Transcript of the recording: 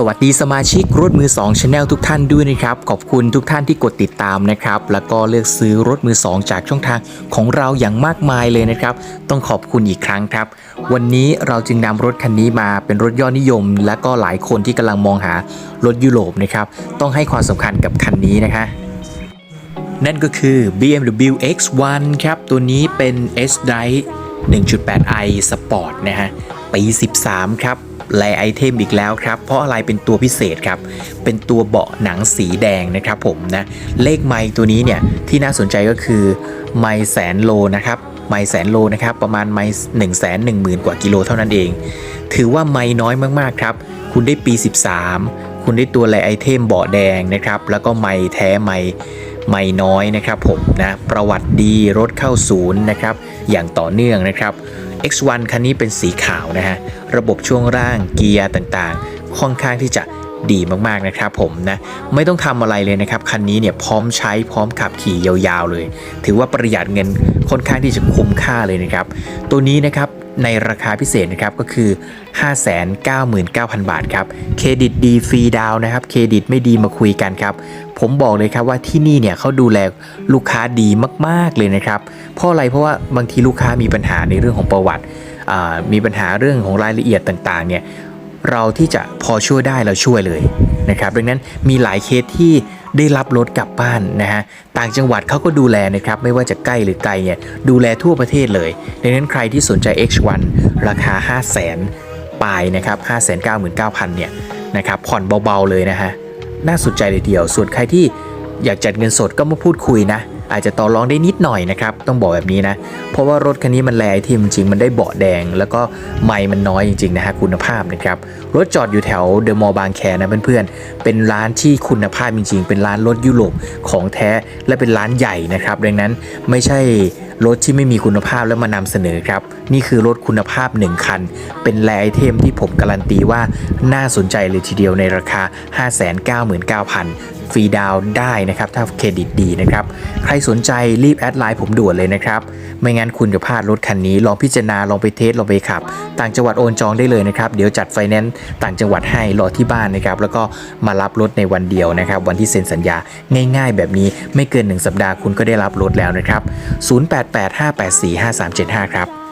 สวัสดีสมาชิกรถมือ2 Channel ทุกท่านด้วยนะครับ ขอบคุณทุกท่านที่กดติดตามนะครับ แล้วก็เลือกซื้อรถมือ 2 จากช่องทางของเราอย่างมากมายเลยนะครับ ต้องขอบคุณอีกครั้งครับ วันนี้เราจึงนำรถคันนี้มาเป็นรถยอดนิยม และก็หลายคนที่กำลังมองหารถยุโรปนะครับต้องให้ความสำคัญกับคันนี้นะคะนั่นก็คือ BMW X1 ครับตัวนี้เป็น S Drive 1.8i Sport นะฮะปี 13 ครับแลไอเทมอีกแล้วครับ เพราะอะไรเป็นตัวพิเศษครับ เป็นตัวเบาะหนังสีแดงนะครับผมนะ เลขไมล์ตัวนี้เนี่ย ที่น่าสนใจก็คือ ไมล์แสนโลนะครับ ไมล์แสนโลนะครับ ประมาณไมล์1 1 0 0 0 0กว่ากิโลเท่านั้นเอง ถือว่าไมล์น้อยมากๆครับ คุณได้ปี 13 คุณได้ตัวแลไอเทมเบาะแดงนะครับ แล้วก็ไมล์แท้ไมล์ ไม่น้อยนะครับผมนะประวัติดีรถเข้าศูนย์นะครับอย่างต่อเนื่องนะครับ X1 คันนี้เป็นสีขาวนะฮะระบบช่วงล่างเกียร์ต่างๆ ค่อนข้างที่จะดีมากๆนะครับผมนะไม่ต้องทำอะไรเลยนะครับ คันนี้เนี่ยพร้อมใช้พร้อมขับขี่ยาวๆเลย ถือว่าประหยัดเงินค่อนข้างที่จะคุ้มค่าเลยนะครับ ตัวนี้นะครับ ในราคาพิเศษนะครับก็คือ 599,000 บาทครับเครดิตดีฟรีดาวนะครับเครดิตไม่ดีมาคุยกันครับ ผมบอกเลยครับว่าที่นี่เนี่ยเขาดูแลลูกค้าดีมาก ๆเลยนะครับ เพราะอะไรเพราะว่าบางทีลูกค้ามีปัญหาในเรื่องของประวัติมีปัญหาเรื่องของรายละเอียดต่างๆเนี่ย เราที่จะพอช่วยได้เราช่วยเลยนะครับดังนั้นมีหลายเคสที่ได้รับรถกลับบ้านนะฮะต่างจังหวัดเขาก็ดูแลนะครับไม่ว่าจะใกล้หรือไกลเนี่ยดูแลทั่วประเทศเลยดังนั้นใครที่สนใจ X1 ราคา 5 0 0 0 0 0ปลายนะครับ599,000เนี่ยนะครับผ่อนเบาๆเลยนะฮะน่าสนใจเลยเดียวส่วนใครที่อยากจัดเงินสดก็มาพูดคุยนะ อาจจะต่อรองได้นิดหน่อยนะครับ ต้องบอกแบบนี้นะ เพราะว่ารถคันนี้มันแรงที่จริงมันได้เบาะแดง แล้วก็ไม่มันน้อยจริงๆนะฮะคุณภาพนะครับ รถจอดอยู่แถวเดอะมอลล์บางแคนะเพื่อนๆ เป็นร้านที่คุณภาพจริงๆ เป็นร้านรถยุโรปของแท้และเป็นร้านใหญ่นะครับ ดังนั้นไม่ใช่ รถที่ไม่มีคุณภาพแล้วมานำเสนอครับ นี่คือรถคุณภาพ 1 คัน เป็นแลไอเทมที่ผมการันตีว่าน่าสนใจเลยทีเดียวในราคา 599,000 ฟรีดาวได้นะครับ ถ้าเครดิตดีนะครับ ใครสนใจรีบแอดไลน์ผมด่วนเลยนะครับ ไม่งั้นคุณจะพลาดรถคันนี้ลองพิจารณาลองไปเทสลองไปขับ ต่างจังหวัดโอนจองได้เลยนะครับ เดี๋ยวจัดไฟแนนซ์ต่างจังหวัดให้รอที่บ้านนะครับแล้วก็มารับรถในวันเดียวนะครับ วันที่เซ็นสัญญาง่าย ๆ แบบนี้ไม่เกิน 1 สัปดาห์คุณก็ได้รับรถแล้วนะครับ8 5 8 4 5 3 7 5 ครับ